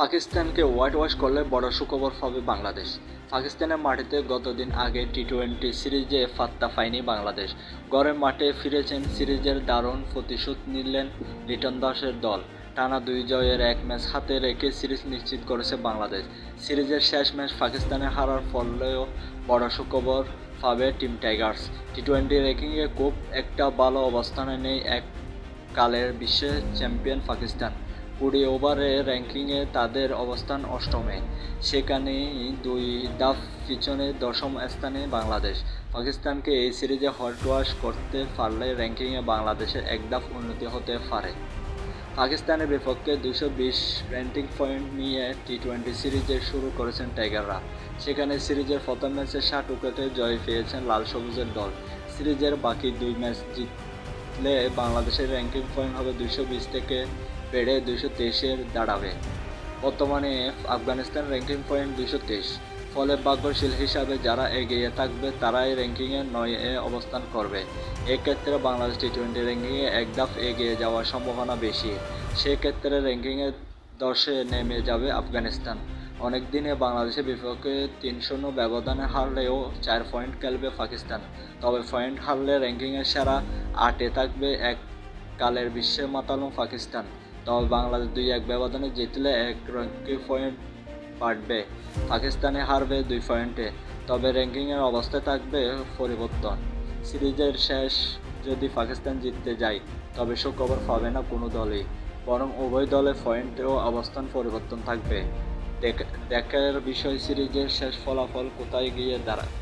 পাকিস্তানকে white wash করলে বড় সুখবর পাবে বাংলাদেশ। পাকিস্তানের মাটিতে গতদিন আগে টি টোয়েন্টি সিরিজে ফাত্তা পায়নি বাংলাদেশ। ঘরের মাঠে ফিরেছেন সিরিজের দারুণ প্রতিশোধ নিলেন লিটন দাসের দল। টানা দুই জয়ের এক ম্যাচ হাতে রেখে সিরিজ নিশ্চিত করেছে বাংলাদেশ। সিরিজের শেষ ম্যাচ পাকিস্তানে হারার ফলেও বড় সুখবর পাবে টিম টাইগার্স। টি টোয়েন্টি র্যাঙ্কিংয়ে খুব একটা ভালো অবস্থানে নেই এক কালের বিশ্বের চ্যাম্পিয়ন পাকিস্তান। কুড়ি ওভারে র্যাঙ্কিংয়ে তাদের অবস্থান অষ্টমে। সেখানেই দুই ধাপ পিছনে দশম স্থানে বাংলাদেশ। পাকিস্তানকে এই সিরিজে হটওয়াশ করতে পারলে র্যাঙ্কিংয়ে বাংলাদেশের এক ধাপ উন্নতি হতে পারে। পাকিস্তানের বিপক্ষে দুশো বিশ র্যাঙ্কিং পয়েন্ট নিয়ে টি টোয়েন্টি সিরিজে শুরু করেছেন টাইগাররা। সেখানে সিরিজের প্রথম ম্যাচে ষাট উইকেটে জয় পেয়েছেন লাল সবুজের দল। সিরিজের বাকি দুই ম্যাচ জিতলে বাংলাদেশের র্যাঙ্কিং পয়েন্ট হবে দুশো বিশ থেকে বেড়ে দুশো তেইশের দাঁড়াবে। বর্তমানে আফগানিস্তান র্যাঙ্কিং পয়েন্ট দুশো তেইশ। ফলে ভাগ্যশীল হিসাবে যারা এগিয়ে থাকবে, তারাই র্যাঙ্কিংয়ে নয় এ অবস্থান করবে। এক্ষেত্রে বাংলাদেশ টি টোয়েন্টি র্যাঙ্কিংয়ে এক ধাপ এগিয়ে যাওয়ার সম্ভাবনা বেশি। সেক্ষেত্রে র্যাঙ্কিংয়ে দশে নেমে যাবে আফগানিস্তান। অনেক দিনে বাংলাদেশের বিপক্ষে তিন শূন্য ব্যবধানে হারলেও চার পয়েন্ট খেলবে পাকিস্তান। তবে পয়েন্ট হারলে র্যাঙ্কিংয়ে সেরা আটে থাকবে এক কালের বিশ্বে মাতানো পাকিস্তান। তবে বাংলাদেশ দুই এক ব্যবধানে জিতলে এক র্যাঙ্কিং পয়েন্ট বাড়বে। পাকিস্তানে হারবে দুই পয়েন্টে, তবে র্যাঙ্কিংয়ের অবস্থায় থাকবে পরিবর্তন। সিরিজের শেষ যদি পাকিস্তান জিততে যায়, তবে সুখবর পাবে না কোনো দলই, বরং উভয় দলে পয়েন্টেও অবস্থান পরিবর্তন থাকবে। দেখার বিষয় সিরিজের শেষ ফলাফল কোথায় গিয়ে দাঁড়ায়?